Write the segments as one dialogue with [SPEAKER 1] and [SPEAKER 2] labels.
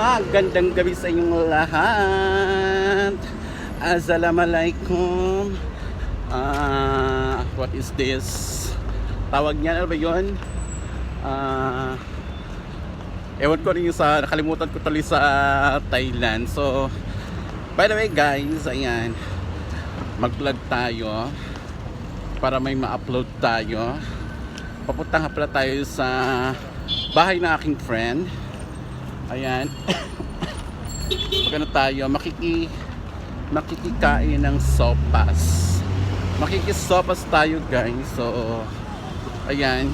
[SPEAKER 1] Magandang gabi sa inyong lahat. Assalamualaikum. Ah, what is this? Tawag niya ano ba 'yon? Ah, ewan ko rin yung sa nakalimutan ko tuloy sa Thailand. So, by the way guys, ayan. Mag-vlog tayo para may ma-upload tayo. Papunta nga pala tayo sa bahay ng aking friend. Ayan. Magano tayo, makiki makikikain ng sopas. Makikisopas tayo guys. So, ayan.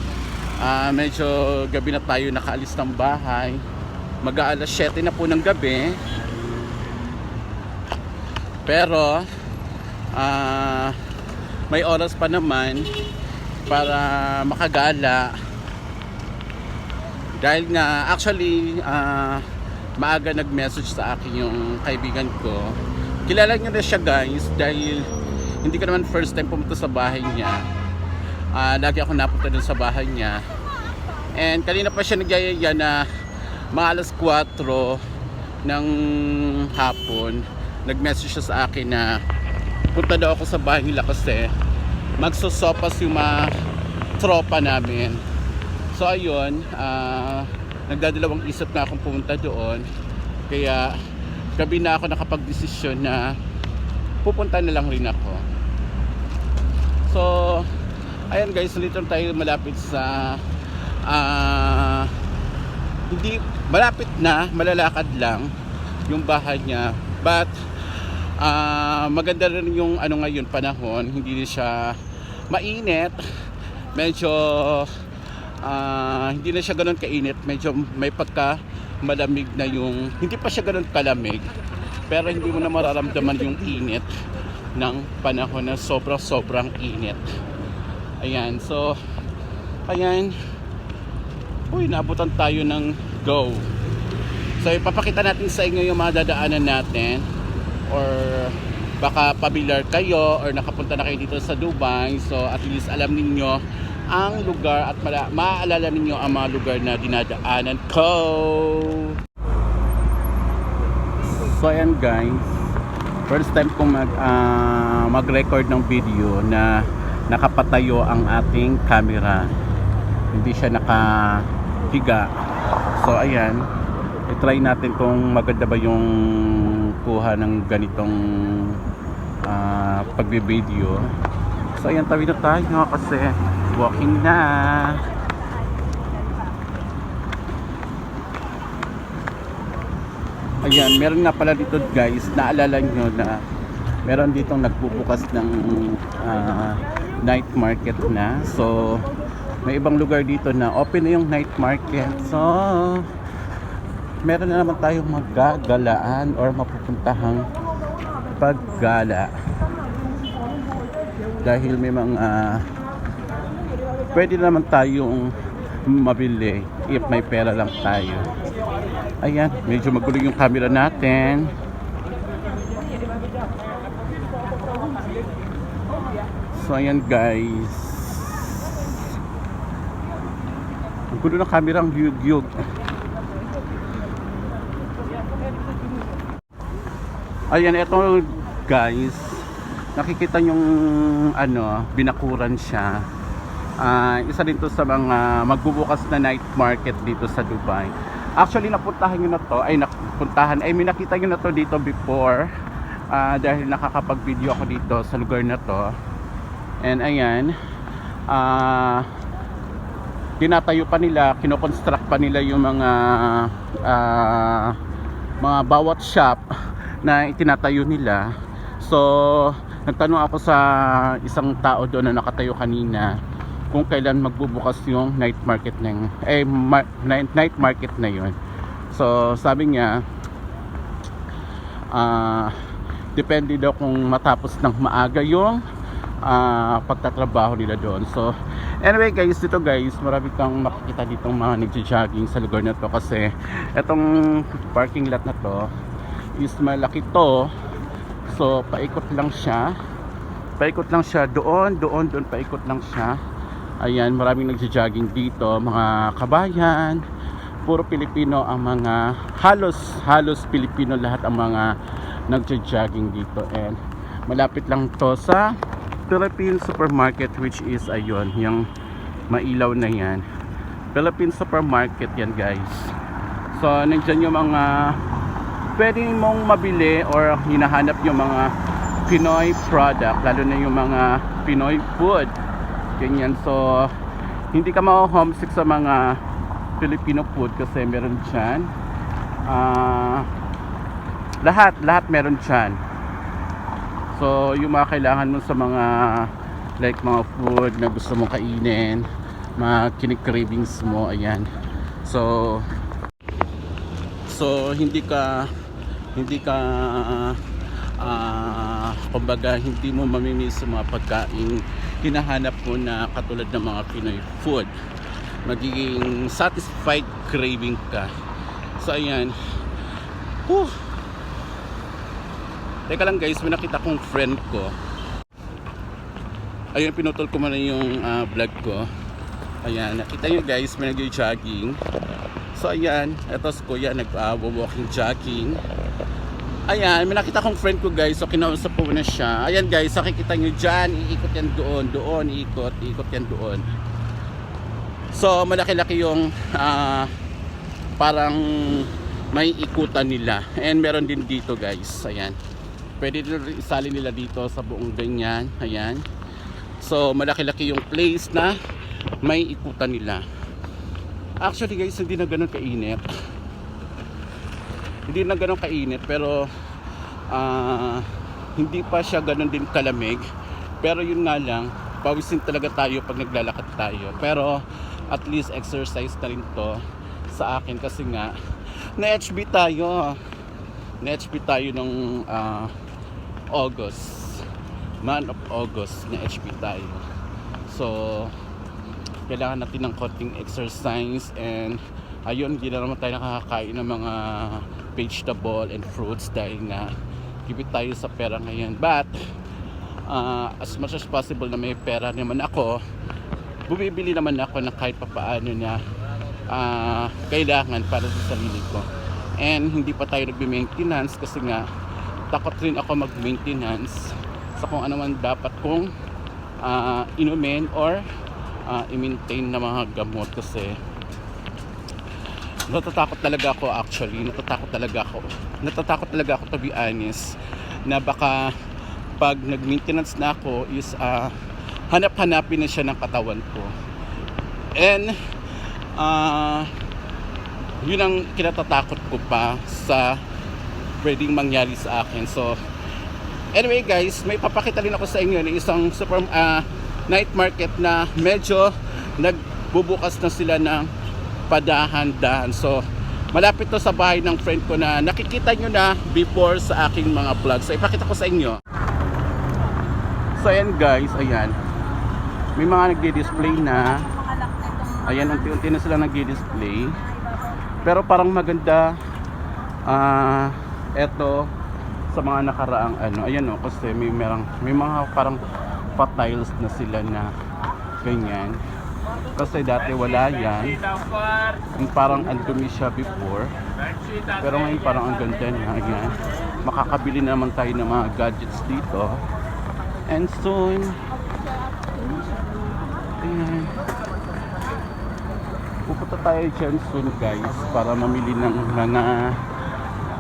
[SPEAKER 1] Ah, medyo gabi na tayo nakaalis ng bahay. Mag-aalas 7 na po ng gabi. Pero, ah, may oras pa naman para makagala dahil nga actually ah, maaga nag-message sa akin yung kaibigan ko. Kilala niyo na siya guys dahil hindi ko naman first time pumunta sa bahay niya. Ah, lagi ako napunta dun sa bahay niya. And kanina pa siya nagyayaya na mga alas 4 ng hapon. Nag-message siya sa akin na punta daw ako sa bahay nila kasi magsosopas yung mga tropa namin So ayun, ah, nagdadalawang isip na akong pumunta doon. Kaya gabi na ako nakapag-desisyon na pupunta na lang rin ako. So, ayan guys, dito tayo malapit sa ah, hindi malapit na, malalakad lang yung bahay niya. But ah, maganda rin yung ano ngayon panahon, hindi siya mainit. Medyo ah, hindi na siya ganun kainit. Medyo may pagka malamig na yung hindi pa siya ganun kalamig pero hindi mo na mararamdaman yung init ng panahon na sobrang sobrang init. Ayan so ayan. Uy naabutan tayo ng go. So ipapakita natin sa inyo yung mga dadaanan natin or baka familiar kayo or nakapunta na kayo dito sa Dubai. So at least alam ninyo ang lugar at mala- maaalala ninyo ang mga lugar na dinadaanan ko. So ayan guys, first time kong mag, ah, mag-record ng video na nakapatayo ang ating camera. Hindi siya nakahiga. So ayan, i-try natin kung maganda ba yung kuha ng ganitong ah, pagbe-video. So ayan, tawid na tayo kasi walking na. Ayan, meron nga pala dito guys, naalala nyo na meron ditong nagbubukas ng ah, night market na. So, may ibang lugar dito na open na yung night market. So, meron na naman tayong magagalaan or mapupuntahang paggala. Dahil may mga pwede naman tayong mabili if may pera lang tayo. Ayan, medyo magulo yung camera natin. So ayan guys. Ang gulo ng camera ang yug-yug. Ayan, eto guys. Nakikita yung ano, binakuran siya. Ah, isa din to sa mga magbubukas na night market dito sa Dubai. Actually, napuntahan nyo na to, ay napuntahan, ay may nakita nyo na to dito before. Ah, dahil nakakapag-video ako dito sa lugar na to. And ayan, ah, tinatayo pa nila, kinoconstruct pa nila yung mga ah, mga bawat shop na itinatayo nila. So, nagtanong ako sa isang tao doon na nakatayo kanina kung kailan magbubukas yung night market na yun. Eh, mar- night, market na yun. So, sabi niya, ah, depende daw kung matapos ng maaga yung ah, pagtatrabaho nila doon. So, anyway guys, dito guys, marami kang makikita ditong mga nagja-jogging sa lugar na to kasi etong parking lot na to is malaki to. So, paikot lang siya. Paikot lang siya doon, doon, doon, paikot lang siya. Ayan, maraming nagja-jogging dito, mga kabayan, puro Pilipino ang mga halos halos Pilipino lahat ang mga nagja-jogging dito. And malapit lang to sa Philippine Supermarket which is ayun yung mailaw na yan. Philippine Supermarket yan guys. So nandyan yung mga pwede mong mabili or hinahanap yung mga Pinoy product lalo na yung mga Pinoy food ganyan so hindi ka ma-homesick sa mga Filipino food kasi meron dyan. Ah, lahat lahat meron dyan. So yung mga kailangan mo sa mga like mga food na gusto mong kainin mga kinikravings mo ayan. So so hindi ka hindi ka ah kumbaga hindi mo mamimiss mga pagkain hinahanap mo na katulad ng mga Pinoy food magiging satisfied craving ka so ayan Whew. Teka lang guys, may nakita kong friend ko. Ayun, pinutol ko muna yung ah, vlog ko. Ayan, nakita nyo guys, may nag-jogging. So ayan, eto si kuya nag-walking jogging. Ayan, may nakita kong friend ko guys, so kinausap ko na siya. Ayan guys, nakikita nyo dyan, iikot yan doon, doon, iikot, iikot yan doon. So malaki-laki yung ah, parang may ikutan nila. And meron din dito guys, ayan. Pwede din isali nila dito sa buong ganyan, ayan. So malaki-laki yung place na may ikutan nila. Actually guys, hindi na ganun kainit. Hindi na ganun kainit pero ah, hindi pa siya ganun din kalamig. Pero yun nga lang, pawisin talaga tayo pag naglalakad tayo. Pero at least exercise na rin to sa akin kasi nga na-HB tayo. Na-HB tayo nung ah, August. Man of August na HB tayo. So, kailangan natin ng konting exercise and ayun, hindi na naman tayo nakakakain ng mga vegetable and fruits dahil nga gipit tayo sa pera ngayon. But, ah, as much as possible na may pera naman ako, bumibili naman ako ng kahit papaano na ah, kailangan para sa sarili ko. And hindi pa tayo nagbe-maintenance kasi nga takot rin ako mag-maintenance sa kung ano man dapat kong ah, inumin or ah, i-maintain na mga gamot kasi natatakot talaga ako actually. Natatakot talaga ako. Natatakot talaga ako to be honest na baka pag nag-maintenance na ako is ah, hanap-hanapin na siya ng katawan ko. And ah yun ang kinatatakot ko pa sa pwedeng mangyari sa akin. So anyway guys may papakita rin ako sa inyo ng isang super ah, night market na medyo nagbubukas na sila ng padahan-dahan so malapit to sa bahay ng friend ko na nakikita nyo na before sa aking mga vlog. So ipakita ko sa inyo. So ayan guys. Ayan. May mga nagdi-display na. Ayan unti-unti na sila nagdi-display. Pero parang maganda ah eto sa mga nakaraang ano. Ayan oh kasi may merang may mga parang pa-tiles na sila na ganyan kasi dati wala yan. Yung parang andumi siya before. Pero ngayon parang ang ganda na ayan. Makakabili na naman tayo ng mga gadgets dito. And soon ayan. Pupunta tayo dyan soon guys para mamili ng mga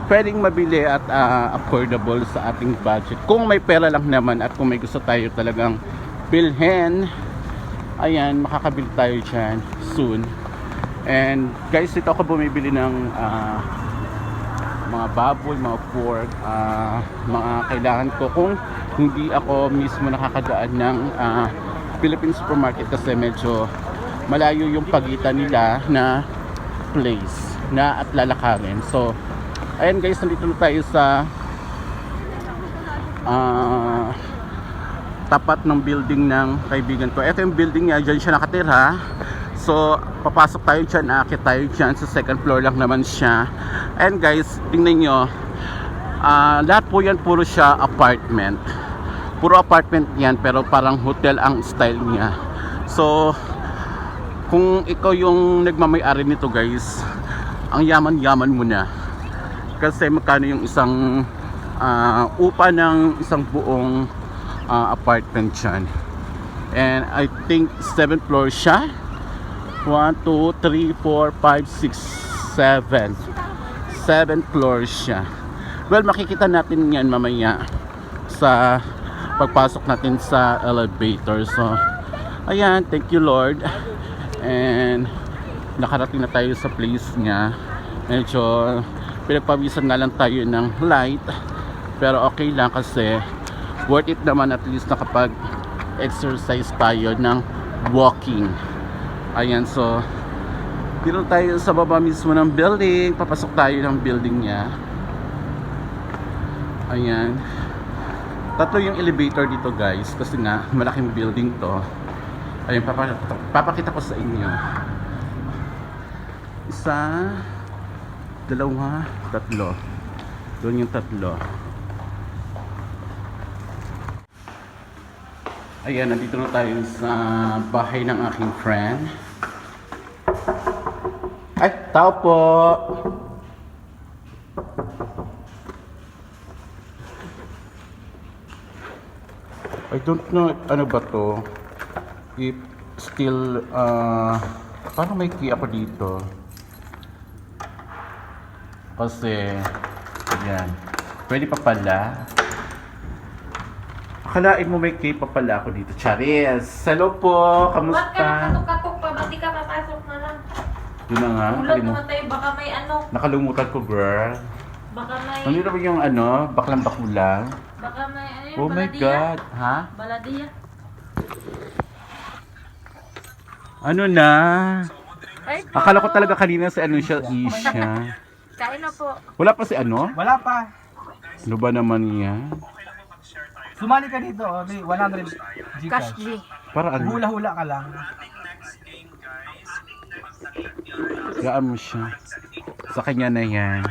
[SPEAKER 1] pwedeng mabili at ah, affordable sa ating budget. Kung may pera lang naman at kung may gusto tayo talagang bilhin ayan makakabili tayo dyan soon. And guys dito ako bumibili ng ah, mga baboy, mga pork ah, mga kailangan ko. Kung hindi ako mismo nakakadaan ng ah, Philippine supermarket kasi medyo malayo yung pagitan nila na place na at lalakarin. So ayan guys nandito na tayo sa ah, tapat ng building ng kaibigan ko. Ito yung building niya dyan siya nakatira. So papasok tayo dyan akit tayo dyan. Sa second floor lang naman siya. And guys tingnan nyo ah, lahat po yan puro siya apartment. Puro apartment yan pero parang hotel ang style niya. So kung ikaw yung nagmamay-ari nito guys ang yaman-yaman mo na. Kasi magkano yung isang ah, upa ng isang buong ah, apartment dyan. And I think 7th floor siya. 1, 2, 3, 4, 5, 6, 7. 7th floor siya. Well, makikita natin yan mamaya sa pagpasok natin sa elevator. So, ayan, thank you Lord. And nakarating na tayo sa place niya. Medyo pinagpawisan nga lang tayo ng light. Pero okay lang kasi worth it naman at least nakapag exercise tayo ng walking. Ayan, so dito tayo sa baba mismo ng building. Papasok tayo ng building niya. Ayan. Tatlo yung elevator dito guys kasi nga malaking building to. Ayun, papakita, papakita ko sa inyo. Isa, dalawa, tatlo. Doon yung tatlo. Ayan, nandito na tayo sa bahay ng aking friend. Ay, tao po! I don't know ano ba to. If still, uh, parang may key ako dito. Kasi, yan. Pwede pa pala. Akalain mo may pa pala ako dito. Charis! Hello po!
[SPEAKER 2] Ba't ka
[SPEAKER 1] Kamusta?
[SPEAKER 2] nakatok-katok pa? Ba't di ka papasok na lang?
[SPEAKER 1] Yun na nga.
[SPEAKER 2] Ulat
[SPEAKER 1] nakalimu-
[SPEAKER 2] naman tayo, baka may ano,
[SPEAKER 1] Nakalumutan ko, girl.
[SPEAKER 2] baka may,
[SPEAKER 1] Nandito ba yung ano, baklang bakulang?
[SPEAKER 2] baka may ano yun,
[SPEAKER 1] Oh my
[SPEAKER 2] baladiya.
[SPEAKER 1] God! Ha?
[SPEAKER 2] Baladiya.
[SPEAKER 1] Ano na?
[SPEAKER 2] Ay,
[SPEAKER 1] Akala ko talaga kanina si ano siya, Isha.
[SPEAKER 2] Kain na po.
[SPEAKER 1] Wala pa si ano?
[SPEAKER 3] Wala pa.
[SPEAKER 1] Ano ba naman yan?
[SPEAKER 3] Sumali ka dito, oh, may 100
[SPEAKER 2] Cash
[SPEAKER 3] Gcash.
[SPEAKER 2] G.
[SPEAKER 1] Para ano?
[SPEAKER 3] Hula-hula ka lang.
[SPEAKER 1] Gaan mo siya. Sa kanya na yan.